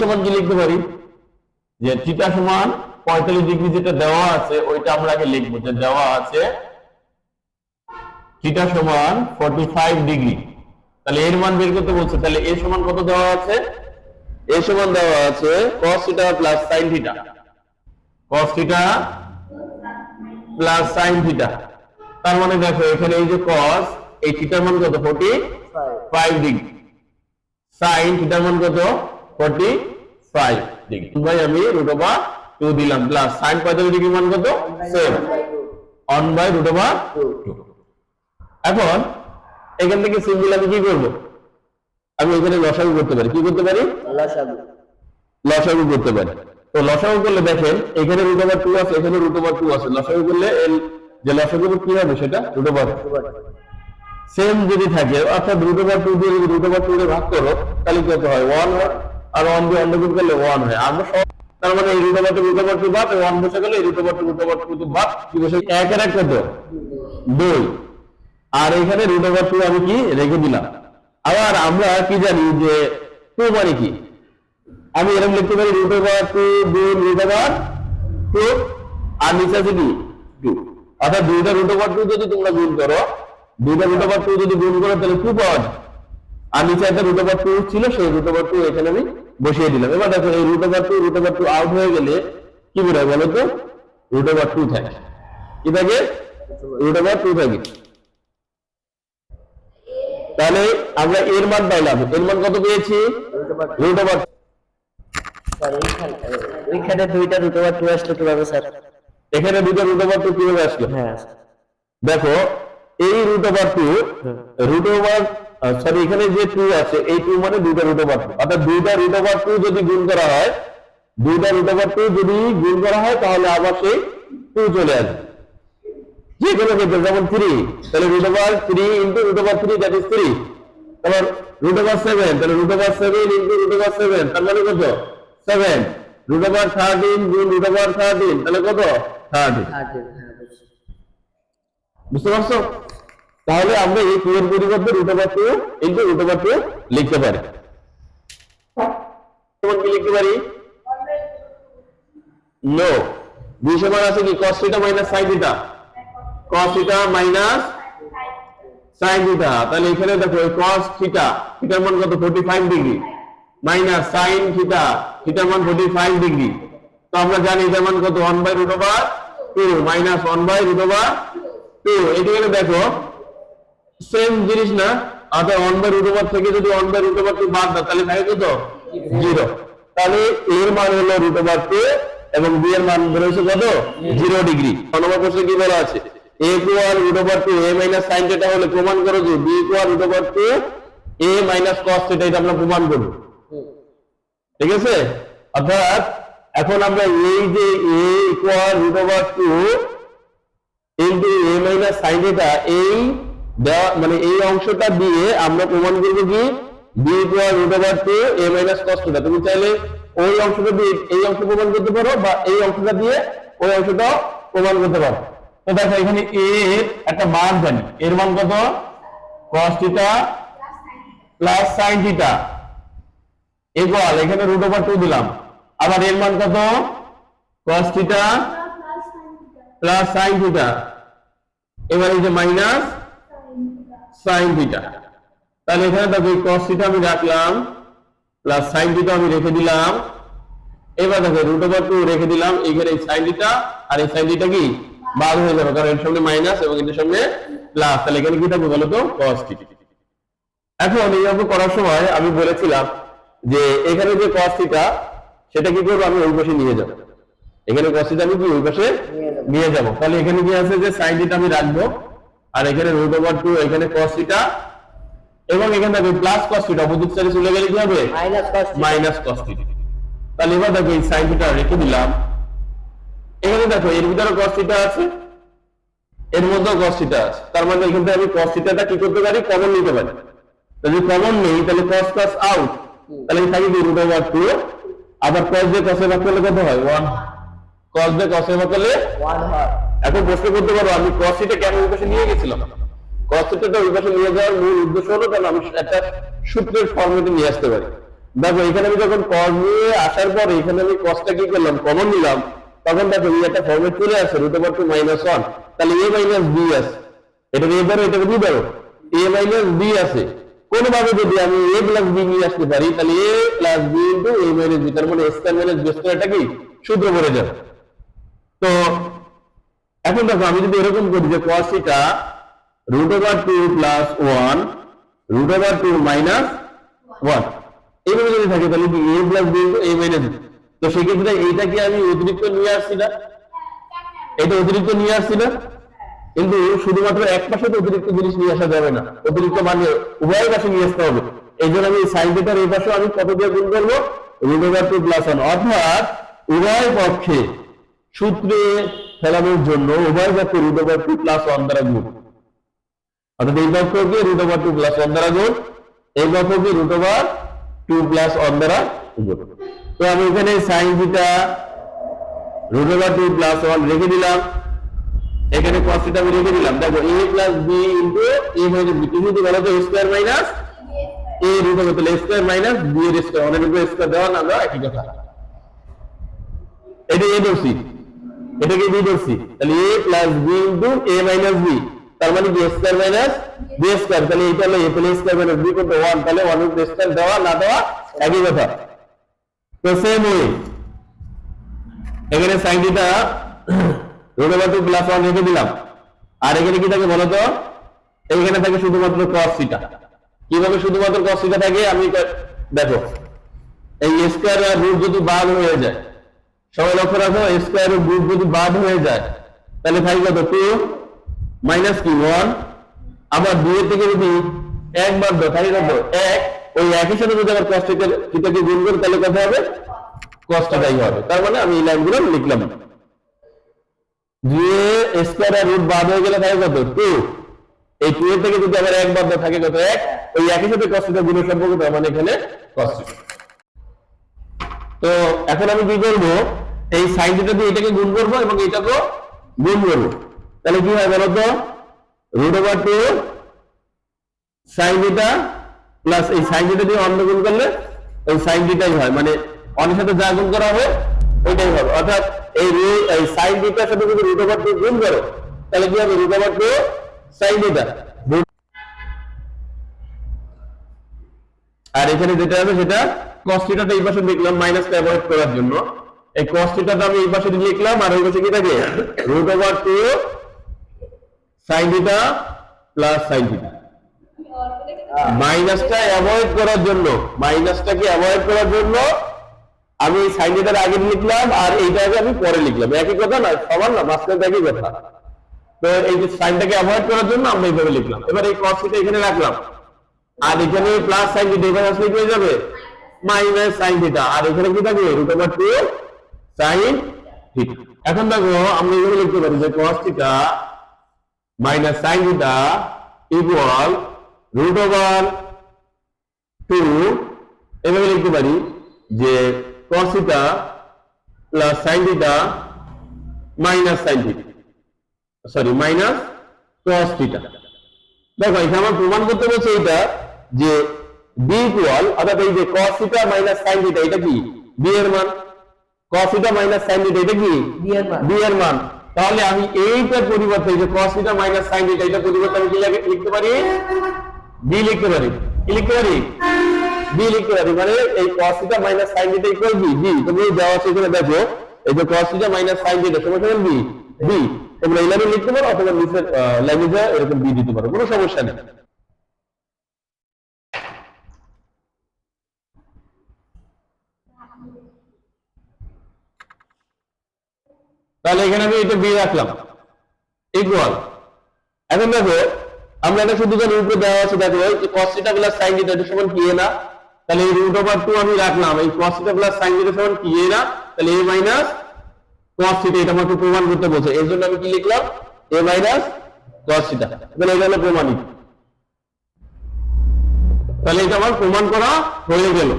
সমান কি লিখতে পারি? যে থিটা সমান পঁয়তাল্লিশ ডিগ্রি যেটা দেওয়া আছে ওইটা আমরা আগে লিখব। যে দেওয়া আছে থিটা সমান ফর্টি ফাইভ ডিগ্রি। তাহলে এর মান বের করতে বলছে তাহলে এ সমান কত দেওয়া আছে? এ সমান দেওয়া আছে cos theta plus sin theta. cos theta plus sin theta. তার মানে দেখো এখানে এই যে cos এই থিটার মান কত? 45 ডিগ্রি। sin থিটার মান কত? 45 ডিগ্রি ভাই আমি রুট ওভার 2 দিলাম প্লাস sin 45 ডিগ্রি মান কত? 7 অন বাই রুট ওভার 2 এখন এখান থেকে সিম্পল আমি কি করব? আমি এখানে লসাগু করতে পারি। কি করতে পারি? লসাগু। লসাগু করতে পারি। তো লসাগু করলে দেখেন এখানে রুট ওভার টু আছে এখানে রুট ওভার টু আছে। লসাগু করলে যে লসাগু কি হবে সেটা? রুট ওভার সেম যদি থাকে অর্থাৎ রুট ওভার টু দিয়ে যদি রুট ওভার টু দিয়ে ভাগ করো তাহলে কত হয়? ওয়ান আর ওয়ান দিয়ে অন্ডগুণ করলে ওয়ান হয় আমরা সব তার মানে এই root over two root over বাদ ওয়ান বসে গেলে এই root over two root over two বাদ কি বসে এক আর এক কত দুই আর এখানে রুট ওভার টু আমি কি রেখে দিলাম আবার আমরা কি জানি যে টু মানে কি আমি এরকম লিখতে পারি রুট ওভার টু গুণ রুট টু আর নিচে আছে কি টু অর্থাৎ দুইটা রুট ওভার টু যদি তোমরা গুণ করো দুইটা রুট ওভার টু যদি গুণ করো তাহলে টু পাওয়া যায় আর নিচে একটা রুট ওভার টু ছিল সেই রুট ওভার টু এখানে আমি বসিয়ে দিলাম। এবার দেখো এই root over two root over two out হয়ে গেলে কি বেরোয় বলো তো? রুট ওভার টু থাকে। কি থাকে? রুট ওভার টু থাকে। তাহলে আমরা এর মান পাইলাম। এর মান কত পেয়েছি? রুট ওভার ওইখানে দুইটা রুট ওভার টু আসলো কীভাবে স্যার? এখানে দুটো রুট ওভার টু কীভাবে আসলো? হ্যাঁ। দেখো এই root over two root over sorry এখানে যে টু আছে এই টু মানে দুইটা রুট ওভার টু অর্থাৎ দুইটা রুট ওভার টু যদি গুণ করা হয় দুইটা রুট ওভার টু যদি গুণ করা হয় তাহলে আবার সেই টু চলে আসবে যে কোনো ক্ষেত্রে যেমন থ্রি তাহলে root over three into root over three that is three তারপর রুট ওভার সেভেন তাহলে root over seven into root over seven তার মানে কত সেভেন রুট ওভার থার্টিন গুণ রুট ওভার থার্টিন তাহলে কত থার্টিন বুঝতে পারছ তাহলে আমরা এই টু পরিবর্তে root over two into root over লিখতে পারি। লিখতে পারি? নো দুই সমান আছে কি? মাইনাস মাইনাস তাহলে এখানে দেখো cos থিটা থিটার মান কত? 45 ডিগ্রি মাইনাস sin থিটা থিটার মান 45 ডিগ্রি তো আমরা জানি এটার মান কত? 1 by root over 2 minus 1 by root over 2 এখানে দেখো সেম জিনিস না অর্থাৎ ওয়ান বাই রুট ওভার থেকে যদি one by root over two বাদ দাও তাহলে থাকে কত? জিরো তাহলে এর মান হলো রুট ওভার টু এবং বি এর মান বেরোচ্ছে কত? জিরো ডিগ্রি নম্বর প্রশ্নে কি বলা আছে? A equal root over two A minus sine theta হলে প্রমাণ করো যে B equal root over two A minus cos theta এটা আমরা প্রমাণ করব। ঠিক আছে? অর্থাৎ এখন আমরা এই যে A equal root over two into A minus sine theta এই দেওয়া মানে এই অংশটা দিয়ে আমরা প্রমাণ করব কি B equal root over two A minus cos theta তুমি চাইলে ওই অংশটা দিয়ে এই অংশ প্রমাণ করতে পারো বা এই অংশটা দিয়ে ওই অংশটাও প্রমাণ করতে পারো। তো দেখো এখানে এ এর একটা মান জানি। এর মান কত? Cos theta plus sine theta equal এখানে রুট ওভার টু দিলাম। আবার এর মান কত? কস থিটা প্লাস থিটা এবার এই যে মাইনাস সাইন থিটা তাহলে এখানে দেখো এই cos থিটা আমি রাখলাম প্লাস সাইন থিটা আমি রেখে দিলাম। এবার দেখো রুট ওভার টু রেখে দিলাম এখানে এই সাইন থিটা আর এই সাইন থিটা কি? বাদ হয়ে যাবে কারণ এর সামনে মাইনাস এবং এটার সামনে প্লাস তাহলে এখানে কি থাকবে বলো তো cos থিটা এখন এই অঙ্ক করার সময় আমি বলেছিলাম যে এখানে যে cos থিটা সেটা কি করব? আমি ওই পাশে নিয়ে যাব। এখানে cos থিটা আমি কি? ওই পাশে নিয়ে যাব। তাহলে এখানে কি আছে? যে sin থিটা আমি রাখব। আর এখানে রুট ওভার টু এখানে cos থিটা এবং এখানে দেখো প্লাস cos থিটা অপোজিট সাইডে চলে গেলে কি হবে? Minus cos minus cos theta তাহলে এবার দেখো এই sin থিটা রেখে দিলাম। এখানে দেখো এর ভিতরে cos থিটা আছে এর মধ্যেও cos থিটা আছে। তার মানে এখান থেকে আমি cos থিটাটা কি করতে পারি? কমন নিতে পারি। যদি কমন নেই তাহলে cos cos আউট তাহলে থাকি কি রুট ওভার টু আবার cos দিয়ে cos এ ভাগ করলে কত হয়? 1 cos দিয়ে cos এ ভাগ করলে ওয়ান হয়। এখন প্রশ্ন করতে পারো, আমি থিটা কেন ওই পাশে নিয়ে গেছিলাম? থিটাটা ওই পাশে নিয়ে যাওয়ার মূল উদ্দেশ্য হলো কারণ আমি একটা সূত্রের ফর্মেটে নিয়ে আসতে পারি। দেখো, এখানে আমি যখন কস নিয়ে আসার পর এখানে আমি কসটা কি করলাম? কমন নিলাম। তখন দেখো, এই একটা ফর্মেট চলে আসে root over two minus one তাহলে এ মাইনাস বি আছে। এটাকে এ ধরো, এটাকে বি ধরো। এ মাইনাস বি আছে। কোনোভাবে যদি আমি এ প্লাস বি নিয়ে আসতে পারি, তাহলে A plus B into A minus B তার মানে স্কয়ার মাইনাস বি স্কয়ার এটা কি? সূত্র পড়ে যাবে তো এখন দেখো, আমি যদি এরকম করি যে cos root over two plus one root over two minus one এইভাবে যদি থাকে, তাহলে কি A plus B A minus তো সেক্ষেত্রে এইটা কি আমি অতিরিক্ত নিয়ে আসছি না? এটা অতিরিক্ত নিয়ে আসছি না? কিন্তু শুধুমাত্র এক পাশে তো অতিরিক্ত জিনিস নিয়ে আসা যাবে না। অতিরিক্ত মানে উভয় পাশে নিয়ে আসতে হবে। এই জন্য আমি সাইন থিটার এই পাশে আমি কত দিয়ে গুণ করব? Root over two plus one অর্থাৎ উভয় পক্ষে সূত্রে ফেলানোর জন্য উভয় root over two plus one দ্বারা গুণ। অর্থাৎ এই পক্ষকে root over two plus one দ্বারা গুণ, এই পক্ষকে root over two plus one দ্বারা গুণ। তো আমি এখানে sine theta root two plus one রেখে দিলাম। এখানে থিটা আমি রেখে দিলাম। দেখো A plus b into a minus b তুমি যদি বলো তো square minus a root over তাহলে স্কয়ার মাইনাস বি এর স্কোয়ার অনেক স্কয়ার দেওয়া না দেওয়া একই কথা। এটা a ধরছি এটাকে b ধরছি তাহলে a plus b into a minus b তার মানে কি স্কয়ার মাইনাস b স্কয়ার তাহলে এটা হলো a plus square minus b করতে 1 তাহলে 1 উপরে স্কয়ার দেওয়া, না দেওয়া, একই কথা। তো সেম ওয়ে এখানে sine theta root over two plus one রেখে দিলাম। আর এখানে কি থাকে বলতো? এইখানে থাকে শুধুমাত্র cos থিটা কীভাবে শুধুমাত্র cos থিটা থাকে? আমি দেখো। এই স্কয়ার আর রুট যদি বাদ হয়ে যায় সবাই লক্ষ্য রাখো স্কয়ার ও রুট যদি বাদ হয়ে যায়, তাহলে থাকে কত? টু মাইনাস কি? ওয়ান আবার দুই এর থেকে যদি এক বাদ দাও থাকে কত? এক। ওই একই সাথে যদি আবার থিটা থিটাকে গুণ করি, তাহলে কত হবে? থিটাই হবে। তার মানে আমি এই লাইনগুলো লিখলাম। যে স্কয়ার আর রুট বাদ হয়ে গেলে থাকে কত? টু এই টু এর থেকে যদি আবার এক বাদ দেওয়া থাকে কত? এক। ওই একই সাথে থিটা গুণের সম্পর্ক, তার মানে এখানে থিটা তো এখন আমি কি করব? এই সাইন থিটা দিয়ে এটাকে গুণ করব এবং এটাকেও গুণ করব। তাহলে কি হয় বলতো? Root over two sine theta plus এই সাইন থিটা দিয়ে অন্য গুণ করলে ওই সাইন থিটাই হয়। মানে অন্যের সাথে যা গুণ করা হবে, ওইটাই হবে। অর্থাৎ এই এই সাইন থিটার সাথে যদি রুট ওভার টু গুণ করো, তাহলে কি হবে? Root over two sine theta আর এখানে যেটা হবে সেটা থিটাটা এই পাশে লিখলাম মাইনাসটা অ্যাভয়েড করার জন্য। এই থিটাটা আমি এই পাশে লিখলাম আর ওই পাশে কি থাকে? Root over two sine theta plus sine theta মাইনাসটা অ্যাভয়েড করার জন্য মাইনাসটাকে অ্যাভয়েড করার জন্য? আমি সাইন থিটার আগে লিখলাম আর এইটাকে আমি পরে লিখলাম। একই কথা না সমান না, মাঝখানে একই কথা। তো এই যে সাইনটাকে অ্যাভয়েড করার জন্য আমরা এইভাবে লিখলাম। এবার এই থিটা এখানে রাখলাম। আর এখানে প্লাস সাইন থিটা এখানে আসলে কি হয়ে যাবে? মাইনাস সাইন থিটা আর এখানে কি থাকবে? Root over two sine theta এখন দেখো, আমরা এভাবে লিখতে পারি যে cos theta minus sine theta equal root over two এভাবে লিখতে পারি যে cos theta plus sine theta minus sine theta sorry minus cos theta দেখো, এখানে আমার প্রমাণ করতে বলছে এটা যে বি ইকুয়াল অর্থাৎ এই যে cos theta minus sin theta এটা কি? বি এর মান। cos theta minus sin theta এটা কি? বি এর মান। বি এর মান। তাহলে আমি এইটার পরিবর্তে এই যে cos theta minus sin theta এটা পরিবর্তে আমি কি লাগে- লিখতে পারি? বি লিখতে পারি। কি লিখতে পারি? বি লিখতে পারি। মানে এই cos theta minus sin theta equal B B তুমি দেওয়া আছে এখানে দেখো এই যে cos theta minus sin theta সমান সমান বি বি তোমরা এই লাইনে লিখতে পারো অথবা নিচের ল্যাঙ্গুয়েজে এরকম বি দিতে পারো। কোনো সমস্যা নেই। তাহলে এখানে আমি এটা বি রাখলাম। ইকুয়াল এখন দেখো, আমরা এটা শুধু জানি উপরে দেওয়া আছে, দেখো cos প্লাস sin থিটা এটা সমান কি না? তাহলে এই রুট ওভার 2 আমি রাখলাম। এই cos প্লাস sin থিটা সমান কি না? তাহলে a মাইনাস cos থিটা এটা আমাকে প্রমাণ করতে বলছে। এর জন্য আমি কি লিখলাম? a মাইনাস cos থিটা তাহলে এটা হলো প্রমাণিত। তাহলে এটা আমার প্রমাণ করা হয়ে গেল।